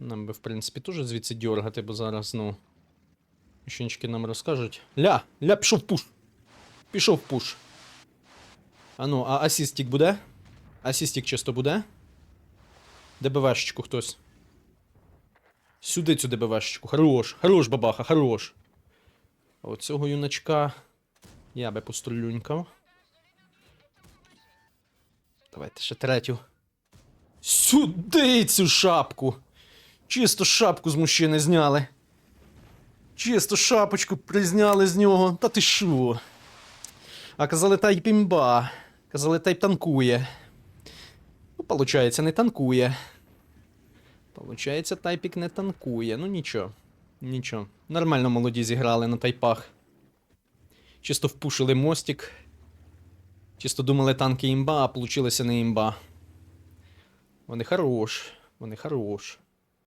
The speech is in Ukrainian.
Нам би, в принципі, теж звідси дергати, бо зараз, ну. Щенчики нам розкажуть. Ля! Ля, пішов пуш! Пішов пуш. А ну, а асістік буде? Асістік чисто буде? ДБВшечку хтось. Сюди цю ДБВшечку. Хорош, хорош, бабаха, хорош. А Оцього юначка я би пострілюнькав. Давайте ще третю. Сюди цю шапку. Чисто шапку з мужчини зняли. Чисто шапочку призняли з нього. Та ти що? А казали тайп імба. Казали тайп танкує. Ну, получається, не танкує. Получається, тайпік не танкує. Ну нічого. Нічого. Нормально молоді зіграли на тайпах. Чисто впушили мостик. Чисто думали танки імба, а получилося не імба. Вони хорош. Вони хорош.